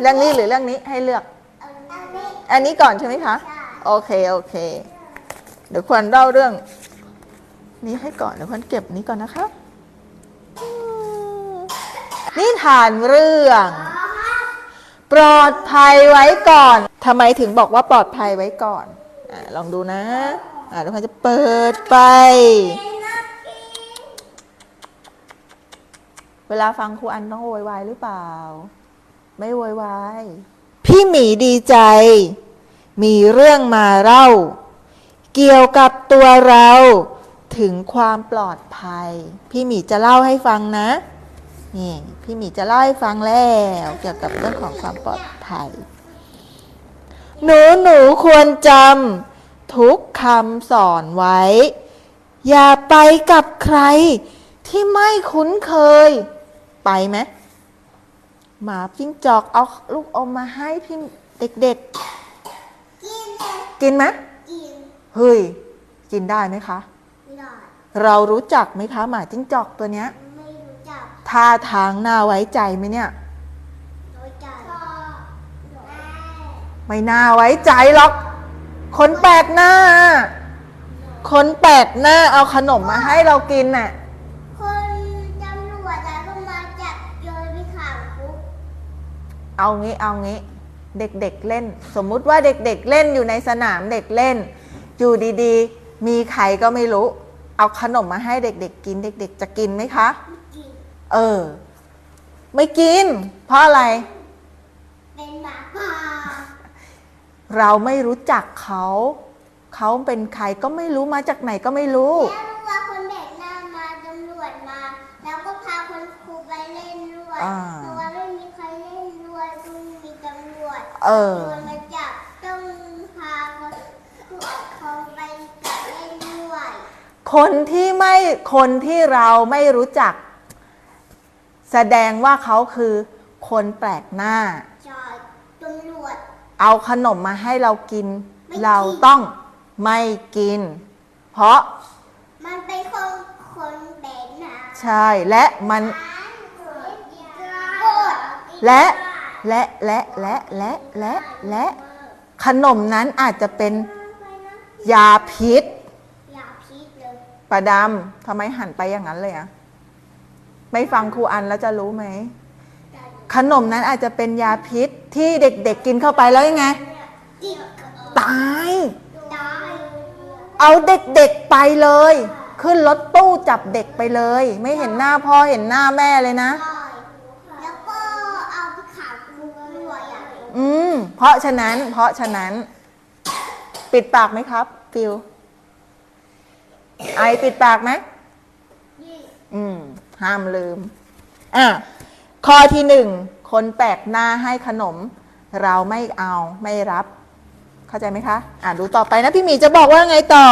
เรื่องนี้หรือเรื่องนี้ให้เลือกอันนี้อันนี้ก่อนใช่ไหมคะ โอเค โอเค เดี๋ยวควรเล่าเรื่อง นี้ให้ก่อน เดี๋ยวควรเก็บนี้ก่อนนะคะอืมนิทานเรื่อง ปลอดภัยไว้ก่อนทำไมถึงบอกว่าปลอดภัยไว้ก่อนอลองดูนะอ่าเดี๋ยวควรจะเปิดไป เวลาฟังครูอันต้องโวยวายหรือเปล่า ไม่โวยวาย พี่หมีดีใจ มีเรื่องมาเล่า เกี่ยวกับตัวเรา ถึงความปลอดภัย พี่หมีจะเล่าให้ฟังนะ นี่ พี่หมีจะเล่าให้ฟังแล้ว เกี่ยวกับเรื่องของความปลอดภัย หนูหนูควรจำทุกคำสอนไว้ อย่าไปกับใครที่ไม่คุ้นเคย ไปไหม หมาจิ้งจอกเอาลูกอมมาให้พี่เด็กกินๆ กินไหมกินเฮ้ย กินได้ไหมคะ หลอดเรารู้จักไหมคะ หมาจิ้งจอกตัวเนี้ยไม่รู้จักท่าทางน่าไว้ใจไหมเนี่ย รู้จักไม่น่าไว้ใจหรอก คนแปลกหน้า คนแปลกหน้าเอาขนมมาให้เรากินน่ะ คนตำรวจแล้วก็มาจับโยนไปขังคุก เอางี้เอางี้เด็กๆเล่น สมมุติว่าเด็กๆเล่นอยู่ในสนามเด็กเล่น อยู่ดีๆ มีใครก็ไม่รู้ เอาขนมมาให้เด็ก ๆ กินเด็ก ๆ จะกินไหมคะไม่กินเออ ไม่กิน เพราะอะไร เป็นหมาป่าเราไม่รู้จักเขา เขาเป็นใครก็ไม่รู้มาจากไหนก็ไม่รู้ แล้ว เออโดนมาจับต้องพาคนผู้ปกครองไปจับเล่นด้วยคนที่ไม่คนที่เราไม่รู้จัก แสดงว่าเขาคือคนแปลกหน้า จอดตำรวจ เอาขนมมาให้เรากิน ไม่กิน เราต้องไม่กิน เพราะมันเป็นคนคนแบกหน้าใช่และมันโกดและ และและและและและและขนมนั้นอาจจะเป็นยาพิษอย่าพิษเลยประดำทำไมหันไปอย่างนั้นเลยอะไม่ฟังครูอันแล้วจะรู้ไหมขนมนั้นอาจจะเป็นยาพิษที่เด็กๆกินเข้าไปแล้วยังไง จิกตาย ตายเอาเด็กๆไปเลย ขึ้นรถตู้จับเด็กไปเลย ไม่เห็นหน้าพ่อเห็นหน้าแม่เลยนะยแล้วก็เอาไปขังคุกด้วย อะอืม เพราะฉะนั้น เพราะฉะนั้น ปิดปากไหมครับ ฟิว ไอปิดปากไหมนี่อืม ห้ามลืม อะ ข้อที่หนึ่ง คนแปลกหน้าให้ขนม เราไม่เอาไม่รับ เข้าใจไหมคะ อะ ดูต่อไปนะ พี่หมีจะบอกว่าไงต่อ